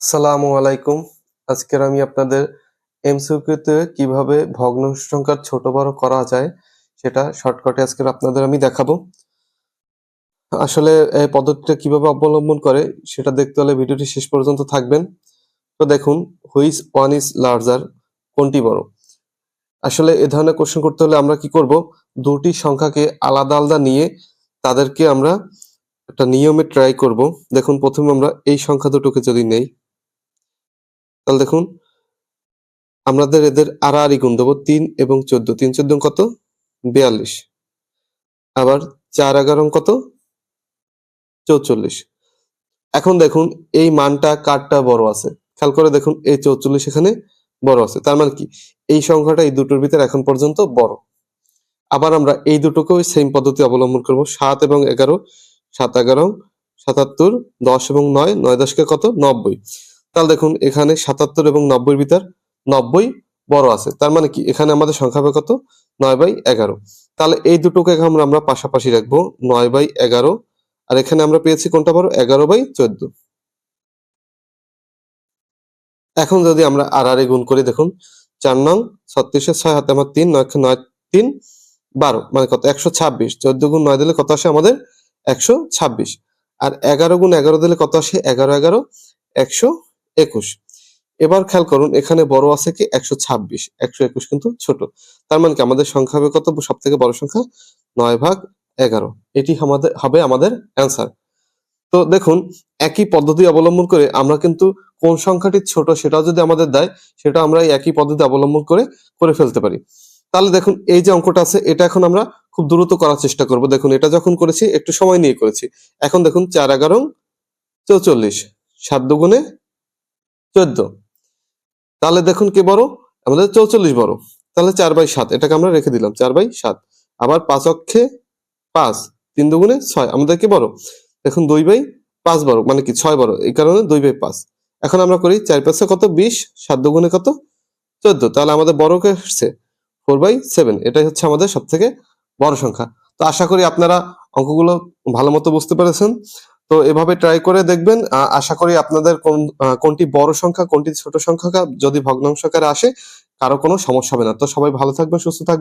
সালামু আলাইকুম। আজকের আমি আপনাদের এমসিকিউতে কীভাবে ভগ্নাংশ সংখ্যার ছোট বড় করা যায় সেটা শর্টকাটে আজকের আপনাদের আমি দেখাবো। আসলে এই পদ্ধতিটা কীভাবে অবলম্বন করে সেটা দেখতে হলে ভিডিওটি শেষ পর্যন্ত থাকবেন। তো দেখুন, হুইচ ওয়ান ইজ লার্জার, কোনটি বড়? আসলে এ ধরনের কোশ্চেন করতে হলে আমরা কি করব? দুটি সংখ্যাকে আলাদা আলাদা নিয়ে তাদেরকে আমরা একটা নিয়মে ট্রাই করব। দেখুন, প্রথমে আমরা এই সংখ্যা দুটোকে যদি নেই তাহলে দেখুন, আমাদের এদের আড়াআড়ি গুণ দেবো তিন এবং চোদ্দ। তিন, চোদ্দ কত? বিয়াল্লিশ। আবার চার, এগারো কত? চৌচল্লিশ। এখন দেখুন, এই মানটা কারটা বড় আছে। খেয়াল করে দেখুন, এই চৌচল্লিশ এখানে বড় আছে। তার মানে কি? এই সংখ্যাটা এই দুটোর ভিতরে এখন পর্যন্ত বড়। আবার আমরা এই দুটোকেও সেম পদ্ধতি অবলম্বন করব। সাত এবং এগারো, সাত এগারো, সাতাত্তর, দশ এবং নয় নয় দশকে কত? নব্বই। তাহলে দেখুন, এখানে সাতাত্তর এবং নব্বই ভিতর নব্বই বড় আছে। তার মানে কি? এখানে আমাদের সংখ্যা হবে কত? নয় বাই এগারো। তাহলে এই দুটোকে আমরা আমরা পাশাপাশি রাখব, নয় বাই এগারো। আর এখানে আমরা পেয়েছি কোনটা বড়? এগারো বাই চোদ্দ। এখন যদি আমরা আর আর গুণ করি, দেখুন, চার নং ছত্রিশে ছয় হাতে আমার তিন, নয় নয়, তিন, বারো। মানে কত? একশো ছাব্বিশ। চোদ্দ গুণ নয় দিলে কত আসে? আমাদের একশো ছাব্বিশ। আর এগারো গুণ এগারো দিলে কত আসে? এগারো এগারো। একশো একুশ। এবার খেয়াল করুন, এখানে বড় আছে কি? একশো ছাব্বিশ। একশো একুশ কিন্তু ছোট। তার মানে কি? আমাদের সংখ্যা হবে কত? সব থেকে বড় সংখ্যা? নয় ভাগ এগারো। এটি আমাদের হবে আমাদের অ্যান্সার। তো দেখুন, একই পদ্ধতি অবলম্বন করে আমরা কিন্তু কোন সংখ্যাটি ছোট সেটাও যদি আমাদের দেয়, সেটা আমরা একই পদ্ধতি অবলম্বন করে করে ফেলতে পারি। তাহলে দেখুন, এই যে অঙ্কটা আছে, এটা এখন আমরা খুব দ্রুত করার চেষ্টা করব। দেখুন, এটা যখন করেছি, একটু সময় নিয়ে করেছি। এখন দেখুন, চার এগারো চৌচল্লিশ। সাত দুগুণে চোদ্দ। তাহলে দেখুন কে বড়? আমাদের চৌচল্লিশ বড়। তাহলে চার বাই সাত, এটাকে আমরা রেখে দিলাম চার বাই সাত। আবার পাঁচ অক্ষে পাঁচ, তিন দুগুণে ছয়, আমাদের কি বড়? দেখুন দুই বাই পাঁচ বড় মানে কি ছয় বড়, এই কারণে দুই বাই পাঁচ। এখন আমরা করি চার পাঁচে কত? বিশ, সাত দুগুণে কত? চোদ্দ। তাহলে আমাদের বড় কে আসছে? ফোর বাই সেভেন, এটাই হচ্ছে আমাদের সব থেকে বড় সংখ্যা। তো আশা করি আপনারা অঙ্কগুলো ভালো মতো বুঝতে পেরেছেন। তো এভাবে ট্রাই করে দেখবেন আশা করি আপনাদের কোন কোনটি বড় সংখ্যা, কোনটি ছোট সংখ্যা, যদি ভগ্নাংশকারে আসে, কারও কোনো সমস্যা হবে না। তো সবাই ভালো থাকবেন, সুস্থ থাকবেন।